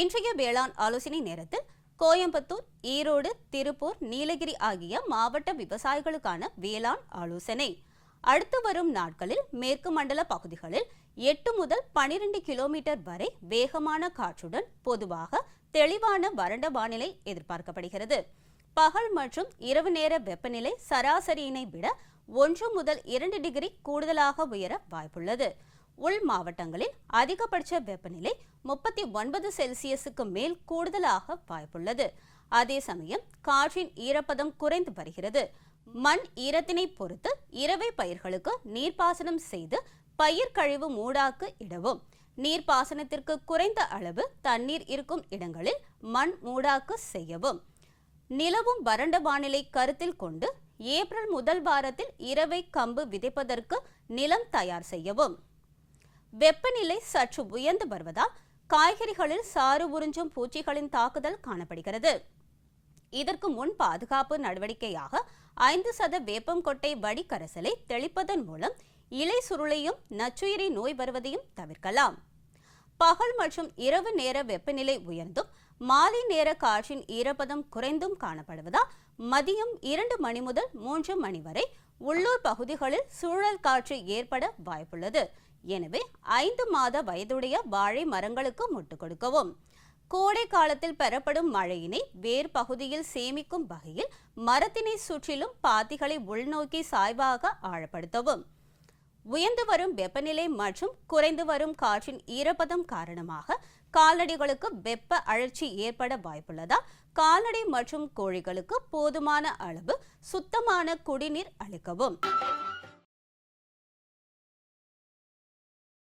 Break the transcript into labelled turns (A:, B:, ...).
A: இன்றைய வேளாண் ஆலோசனை நேரத்தில் கோயம்புத்தூர் ஈரோடு திருப்பூர் நீலகிரி ஆகிய மாவட்ட விவசாயிகளுக்கான வேளாண் ஆலோசனை. அடுத்து வரும் நாட்களில் மேற்கு மண்டல பகுதிகளில் எட்டு முதல் பனிரெண்டு கிலோமீட்டர் வரை வேகமான காற்றுடன் பொதுவாக தெளிவான வறண்ட வானிலை எதிர்பார்க்கப்படுகிறது. பகல் மற்றும் இரவு நேர வெப்பநிலை சராசரியினை விட ஒன்று முதல் இரண்டு டிகிரி கூடுதலாக உயர வாய்ப்புள்ளது. உள் மாவட்டங்களில் அதிகபட்ச வெப்பநிலை முப்பத்தி ஒன்பது செல்சியஸுக்கு மேல் கூடுதலாக வாய்ப்புள்ளது. அதே சமயம் காற்றின் ஈரப்பதம் குறைந்து வருகிறது. மண் ஈரத்தினை பொறுத்து இரவை பயிர்களுக்கு நீர்ப்பாசனம் செய்து பயிர் கழிவு மூடாக்கு இடவும். நீர்ப்பாசனத்திற்கு குறைந்த அளவு தண்ணீர் இருக்கும் இடங்களில் மண் மூடாக்கு செய்யவும். நிலவும் வறண்ட வானிலை கருத்தில் கொண்டு ஏப்ரல் முதல் வாரத்தில் இரவை கம்பு விதைப்பதற்கு நிலம் தயார் செய்யவும். வெப்பநிலை சற்று உயர்ந்து வருவதால் காய்கறிகளில் சாறு உறிஞ்சும் பூச்சிகளின் தாக்குதல் காணப்படுகிறது. இதற்கு முன் பாதுகாப்பு நடவடிக்கையாக ஐந்து சத வேப்பம் கொட்டை வடிகரைசலை தெளிப்பதன் மூலம் இலை சுருளையும் நச்சுயிரி நோய் வருவதையும் தவிர்க்கலாம். பகல் மற்றும் இரவு நேர வெப்பநிலை உயர்ந்தும் மாலை நேர காற்றின் ஈரப்பதம் குறைந்தும் காணப்படுவதால் மதியம் இரண்டு மணி முதல் மூன்று மணி வரை உள்ளூர் பகுதிகளில் சூழல் காற்று ஏற்பட வாய்ப்புள்ளது. எனவே ஐந்து மாத வயதுடைய வாழை மரங்களுக்கு முட்டு கொடுக்கவும். கோடை காலத்தில் பெறப்படும் மழையினை வேர் பகுதியில் சேமிக்கும் வகையில் மரத்தினை சுற்றிலும் பாத்திகளை உள்நோக்கி சாய்வாக ஆழப்படுத்தவும். உயர்ந்து வரும் வெப்பநிலை மற்றும் குறைந்து வரும் காற்றின் ஈரப்பதம் காரணமாக கால்நடைகளுக்கு வெப்ப அழற்சி ஏற்பட வாய்ப்புள்ளதால் கால்நடை மற்றும் கோழிகளுக்கு போதுமான அளவு சுத்தமான குடிநீர் அளிக்கவும்.